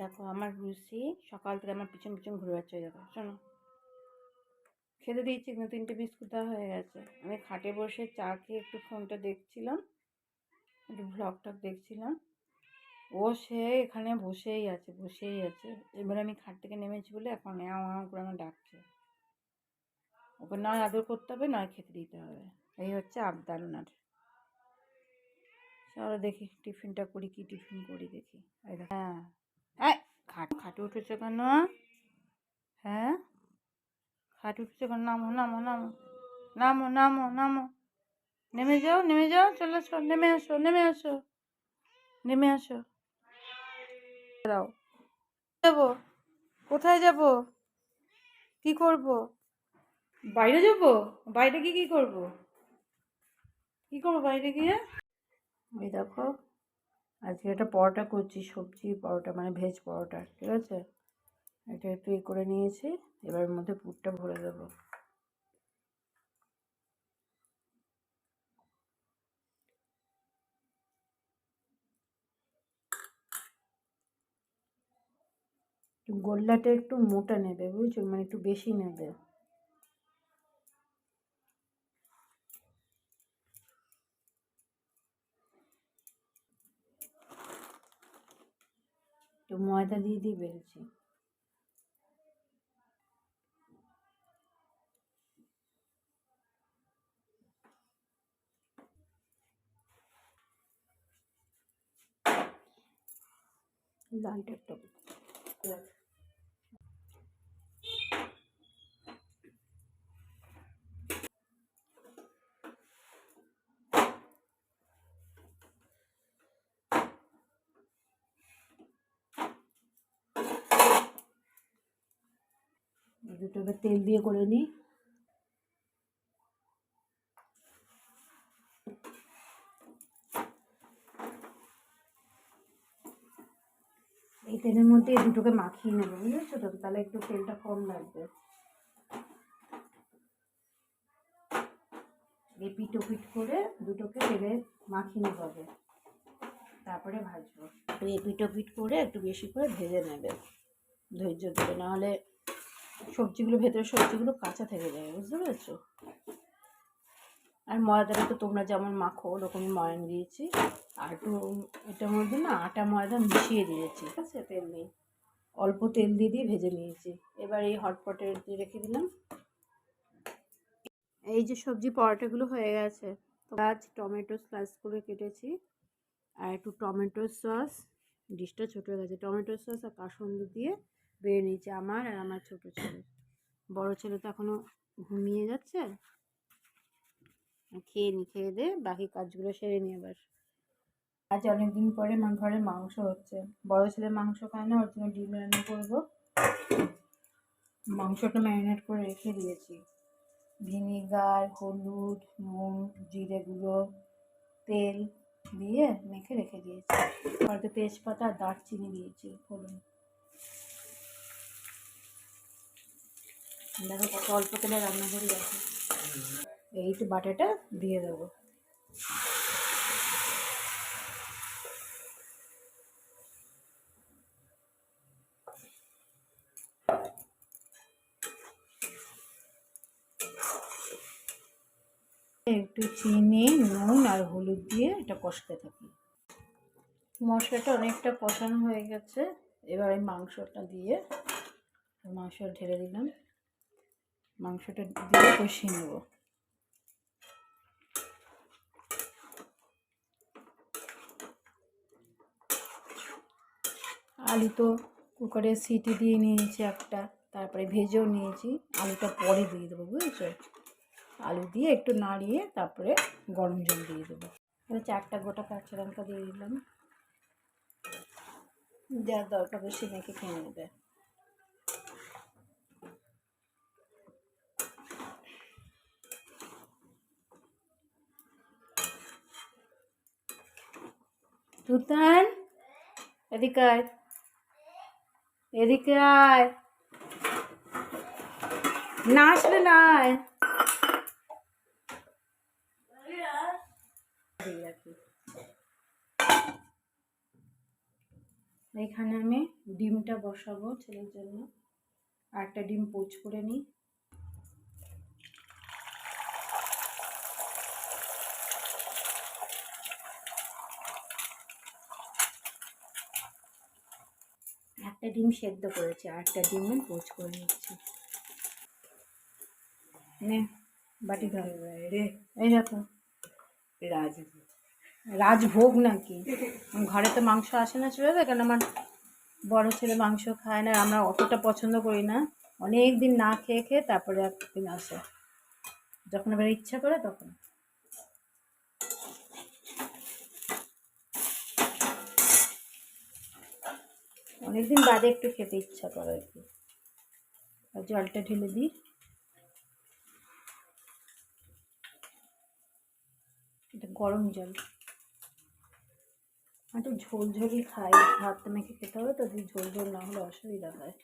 দেখো আমার রুচি সকাল থেকে আমার পিছন পিছন ঘুরে যাচ্ছে দেখো, শোনো। খেতে দিয়েছি, কিন্তু তিনটে বিস্কুট দেওয়া হয়ে গেছে। আমি খাটে বসে চা খেয়ে একটু ফোনটা দেখছিলাম, একটু ভ্লগ টক দেখছিলাম। ও সে এখানে বসেই আছে বসেই আছে। এবার আমি খাট থেকে নেমেছি বলে এখন এও এও করে আমার ডাকছে। ওকে নয় আদর করতে হবে নয় খেতে দিতে হবে। এই হচ্ছে আবদার ওনার। চলো দেখি টিফিনটা করি, কি টিফিন করি দেখি। হ্যাঁ। খাট উঠেছে কেন? হ্যাঁ? খাটে উঠেছে কেন? নামো নামো নামো। নামো নামো নামো। নেমে যাও নেমে যাও, চলে আসো, নেমে আসো নেমে আসো। নেমে আসো। দাও যাব। কোথায় যাব? কি করব? বাইরে যাব? বাইরে গিয়ে কি করব? কি করব বাইরে গিয়ে? দেখো। আজকে একটা পরোটা করছি, সবজি পরোটা মানে ভেজ পরোটা, ঠিক আছে? এটা একটু ই করে নিয়েছি, এবার মধ্যে পুরটা ভরে দেবো। গোল্লাটা একটু মোটা নেবে, বুঝছ? মানে একটু বেশি নেবে। একটু ময়দা দিয়ে দিয়ে বেলছি। লালটা একটু দুটো এবার তেল দিয়ে করে নিই। এই তেলের মধ্যে দুটোকে মাখিয়ে নেব, বুঝেছ? তো তাহলে একটু তেলটা কম লাগবে। এপিট ওপিট করে দুটোকে তেলে মাখিয়ে নেব আগে তারপরে ভাজবো। একটু এপিট ওপিট করে একটু বেশি করে ভেজে নেবে। ধৈর্য ধরে, নাহলে সবজিগুলো, ভেতরে সবজিগুলো কাঁচা থেকে যায়, বুঝতে পেরেছ? আর ময়দাটা তো তোমরা যেমন মাখো, ওরকমই ময়ান দিয়েছি। আর একটু এটার মধ্যে না আটা, ময়দা মিশিয়ে দিয়েছি, ঠিক আছে? তেল নেই অল্প তেল দিয়ে দিয়ে ভেজে নিয়েছি। এবার এই হটপটে রেখে দিলাম। এই যে সবজি পরোটাগুলো হয়ে গেছে আজ টমেটো স্লাইস করে কেটেছি। আর একটু টমেটো সস, ডিশটা ছোটো হয়ে গেছে। টমেটো সস আর কাসন্দ দিয়ে বেড়ে নিয়েছে আমার আর আমার ছোটো ছেলে বড় ছেলে তো এখনও ঘুমিয়ে যাচ্ছে। খেয়ে নি, খেয়ে দে, বাকি কাজগুলো সেরে নিয়ে এবার। আজ অনেকদিন পরে আমার ঘরে মাংস হচ্ছে। বড় ছেলে মাংস খায় না, ওর জন্য ডিম রান্না করব। মাংসটা ম্যারিনেট করে রেখে দিয়েছি। ভিনিগার, হলুদ, নুন, জিরে গুঁড়ো, তেল দিয়ে মেখে রেখে দিয়েছি। হয়তো তেজপাতা দারচিনি দিয়েছি, ফোড়ন। দেখো কত অল্প তেলে রান্না করে গেছে এই তো বাটাটা দিয়ে দেবো। একটু চিনি, নুন আর হলুদ দিয়ে এটা কষতে থাকি। মশলাটা অনেকটা কষানো হয়ে গেছে। এবার এই মাংসটা দিয়ে মাংস ঢেলে দিলাম। মাংসটা দিয়ে কষিয়ে নেব। আলু তো কুকারে সিটি দিয়ে নিয়েছি একটা, তারপরে ভেজেও নিয়েছি। আলুটা পরে দিয়ে দেবো, বুঝেছ? আলু দিয়ে একটু নাড়িয়ে তারপরে গরম জল দিয়ে দেবো। এবার চারটা গোটা কাঁচা লঙ্কা দিয়ে দিলাম। যার দরকার বেশি মেখে খেয়ে নেবে। তুতান এদিকে আয় এদিকে আয় না আসলে না এখানে আমি ডিমটা বসাবো ছেলের জন্য। আর একটা ডিম পোচ করে নিই। একটা ডিম সেদ্ধ করেছি আর একটা ডিম আমি পোচ করে নিচ্ছি। নে বাটি ধর। রে এই দেখো। রাজভোগ। রাজভোগ নাকি? ঘরে তো মাংস আসে না চলে কেন আমার বড় ছেলে মাংস খায় না আমরা অতটা পছন্দ করি না। অনেক দিন না খেয়ে খেয়ে তারপরে একদিন আসে। যখন এবার ইচ্ছা করে তখন। অনেকদিন বাদে একটু খেতে ইচ্ছা করে আর কি। জলটা ঢেলে দিই। এটা গরম জল। তো ঝোল ঝোলই খাই। ভাত মেখে খেতে হবে, তো ঝোল ঝোল না হলে অসুবিধা হয়।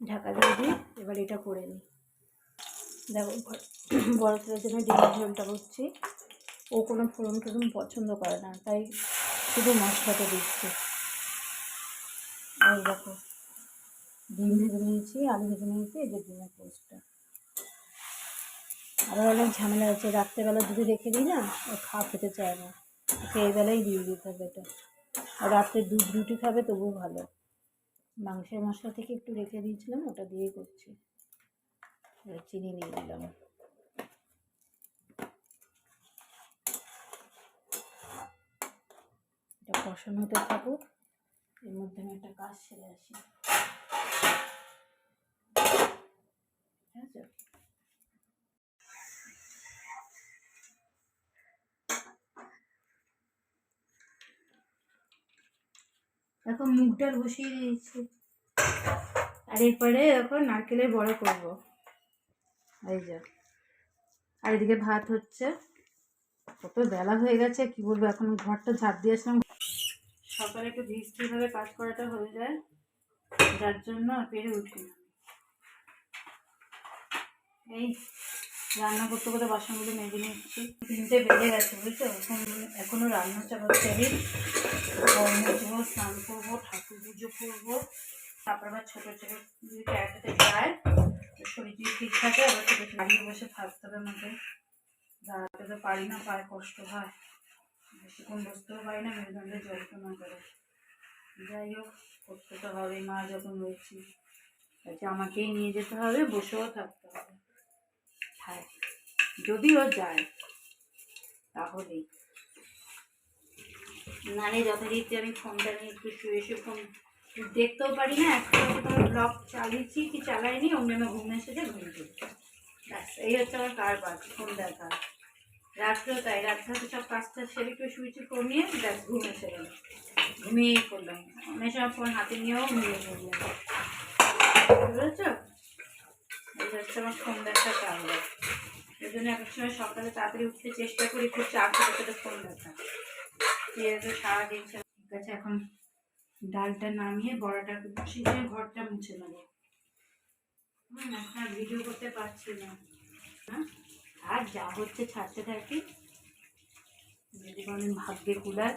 ঢাকা দিয়ে দিই, এবার এটা করে নিই। দেখো ছেলের জন্য ডিমের ঝোলটা করছি। ও কোনো ফোড়ন টোড়ন পছন্দ করে না, তাই শুধু মশলাটা দিচ্ছে। আর দেখো, ডিম ভেজে নিয়েছি, আলু ভেজে নিয়েছি, এই যে ডিমের পোস্টটা। আবার অনেক ঝামেলা আছে, রাত্রেবেলা যদি রেখে দিই না, ও খাওয়া খেতে চায় না। ওকে এই বেলায় দিয়ে দিতে হবে এটা। আর রাত্রে দুধ রুটি খাবে, তবুও ভালো। মাংসের মশলা থেকে একটু রেখে দিয়েছিলাম, ওটা দিয়েই করছি। চিনি নিয়ে দিলাম এটা কষানো হতে থাকুক। এর মধ্যে আমি একটা কাজ সেরে আসি। এখন মুগ ডাল বসিয়ে দিয়েছি। আর এরপরে এখন নারকেলের বড়া করব। এই যে, আর এদিকে ভাত হচ্ছে। কত বেলা হয়ে গেছে, কি বলব, এখন ঘরটা ঝাঁপ দিয়ে আসলাম। সকালে একটু ধীরস্থিরভাবে কাজ করাটা হয়ে যায়, যার জন্য আর পেরে উঠি না। এই রান্না করতে করতে বাসনগুলো মেজে নিচ্ছি। তিনটে বেজে গেছে, বুঝছ? এখন এখনও রান্না চাপাচ্ছে মুছবো স্নান করব, ঠাকুর পুজো করব। তারপর আবার ছোটো ছোটো যদি ক্যারাটাতে যায় শরীর যদি ঠিক থাকে, আবার ছোটো ছোটো বসে থাকতে হবে আমাকে দাঁড়াতে তো পারি না, পায়ে কষ্ট হয়। বেশিক্ষণ বসতেও পারি না মেরুদণ্ডে যন্ত্রণা করে। যাই হোক, করতে তো হবে মা যখন রয়েছি কাজে আমাকেই নিয়ে যেতে হবে, বসেও থাকতে হবে। হ্যাঁ যদি ও যায়, তাহলেই। নালে যথারীতি আমি ফোনটা নিয়ে একটু শুয়ে শুয়ে ফোন দেখতেও পারি না একটা ব্লগ চালিয়েছি, কি চালাইনি অন্য আমি ঘুম এসেছে ঘুম থেকে ব্যাস এই হচ্ছে আমার কারবার ফোন দেখা। রাত্রেও তাই, রাত্রে হয়তো সব কাজটা সেরে একটু শুয়েছি, ফোন নিয়ে, ব্যাস, ঘুম গেল। ঘুমিয়েই পড়লাম। অনেক সময় ফোন হাতে নিয়েও ঘুমিয়ে পড়লাম। বুঝেছ? এই হচ্ছে আমার ফোন দেখার কারবার। এই জন্য এক সময় সকালে তাড়াতাড়ি উঠতে চেষ্টা করি খুব চা খেতে খেতে ফোন দেখা। তো সারাদিন ঠিক আছে, এখন ডালটা নামিয়ে বড়াটা বসিয়ে ঘরটা মুছে নেব। না হ্যাঁ আর যা হচ্ছে ছাড়তে থাকি। যদি কোনোদিন ভাগ্যে কুলার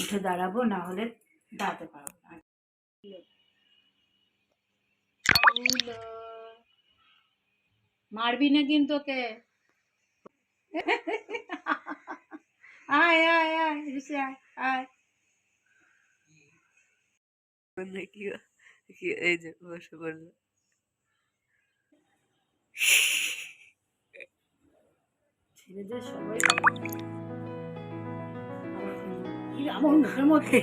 উঠে দাঁড়াবো, না হলে দাঁড়াতে পারব মারবি না কিন্তু ওকে। আয় আয় আয় আয় আয়। কি, এই যে বসে বলল। ছেলেদের সবাই আমার মুখের মধ্যে